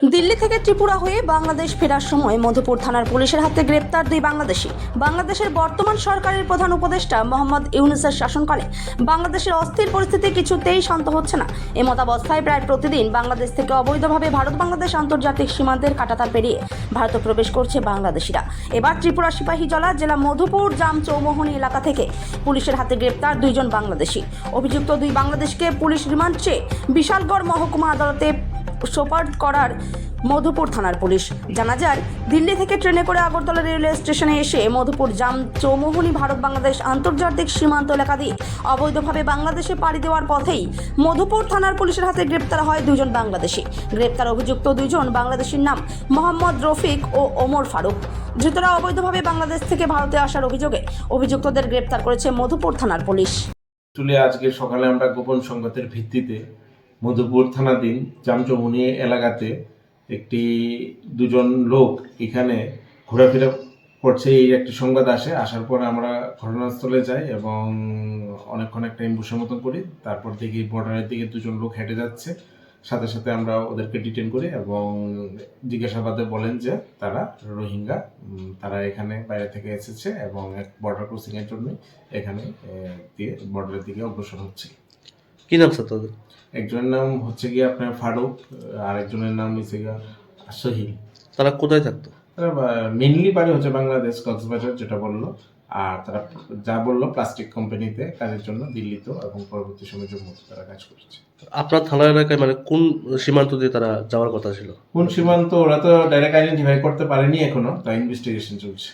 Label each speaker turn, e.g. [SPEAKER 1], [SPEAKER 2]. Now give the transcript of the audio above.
[SPEAKER 1] দিল্লি থেকে ত্রিপুরা হয়ে বাংলাদেশ ফেরার সময় মধুপুর থানার পুলিশের হাতে গ্রেপ্তার দুই বাংলাদেশি। বাংলাদেশের বর্তমান সরকারের প্রধান উপদেষ্টা মোহাম্মদ ইউনুসের শাসনকালে বাংলাদেশের অস্থির পরিস্থিতি কিছুতেই শান্ত হচ্ছে না। এমতাবস্থায় প্রায় প্রতিদিন বাংলাদেশ থেকে অবৈধভাবে ভারত বাংলাদেশ আন্তর্জাতিক সীমান্তের কাটাতার পেরিয়ে ভারতে প্রবেশ করছে বাংলাদেশিরা। এবার ত্রিপুরা সিপাহীজলা জেলা মধুপুর, জাম চৌমোহনী এলাকা থেকে পুলিশের হাতে গ্রেপ্তার দুইজন বাংলাদেশি। অভিযুক্ত দুই বাংলাদেশকে পুলিশ রিমান্ড চেয়ে বিশালগড় মহকুমা আদালতে সোপার্দ করার মধুপুর থানার পুলিশ। জানা যায়, দিল্লি থেকে ট্রেনে করে আগরতলা রেলওয়ে স্টেশনে এসে মধুপুর জাম চৌমোহনী ভারত বাংলাদেশ আন্তর্জাতিক সীমান্ত এলাকা দিয়ে অবৈধভাবে বাংলাদেশে পাড়ি দেওয়ার পথেই মধুপুর থানার পুলিশের হাতে গ্রেপ্তার হয় দুজন বাংলাদেশি। গ্রেপ্তার অভিযুক্ত দুজন বাংলাদেশির নাম মোহাম্মদ রফিক ও ওমর ফারুক। ধৃতরা অবৈধভাবে বাংলাদেশ থেকে ভারতে আসার অভিযোগে অভিযুক্তদের গ্রেপ্তার করেছে মধুপুর থানার পুলিশ।
[SPEAKER 2] আজকে সকালে আমরা গোপন সংবাদের ভিত্তিতে মধুপুর থানাধীন জামচমুনি এলাকাতে একটি দুজন লোক এখানে ঘোরাফেরা করছে, এই একটি সংবাদ আসে। আসার পর আমরা ঘটনাস্থলে যাই এবং অনেকক্ষণ একটা এম্বুসের মতন করি। তারপর দেখি বর্ডারের দিকে দুজন লোক হেঁটে যাচ্ছে। সাথে সাথে আমরা ওদেরকে ডিটেন করি এবং জিজ্ঞাসাবাদে বলেন যে তারা রোহিঙ্গা। তারা এখানে বাইরে থেকে এসেছে এবং এক বর্ডার ক্রসিং এর জন্য এখানে দিয়ে বর্ডারের দিকে অগ্রসর হচ্ছে।
[SPEAKER 3] কি নাম স্যার তাদের?
[SPEAKER 2] একজনের নাম হচ্ছে গিয়ে আপনার ফারুক আর একজনের নাম হচ্ছে গিয়ে সহিল।
[SPEAKER 3] তারা কোথায় থাকতো?
[SPEAKER 2] তারা মেনলি বাড়ি হচ্ছে বাংলাদেশ কক্সবাজার যেটা বলল। আর তারা যা বলল প্লাস্টিক কোম্পানিতে কাজের জন্য দিল্লিতেও এবং পরবর্তী সময় জম্মুতে তারা কাজ করছে।
[SPEAKER 3] আপনার থানা এলাকায় মানে কোন সীমান্ত দিয়ে তারা যাওয়ার কথা ছিল?
[SPEAKER 2] কোন সীমান্ত ওরা তো ডাইরেক্ট আইডেন্টিফাই করতে পারেনি এখনও তা ইনভেস্টিগেশন চলছে।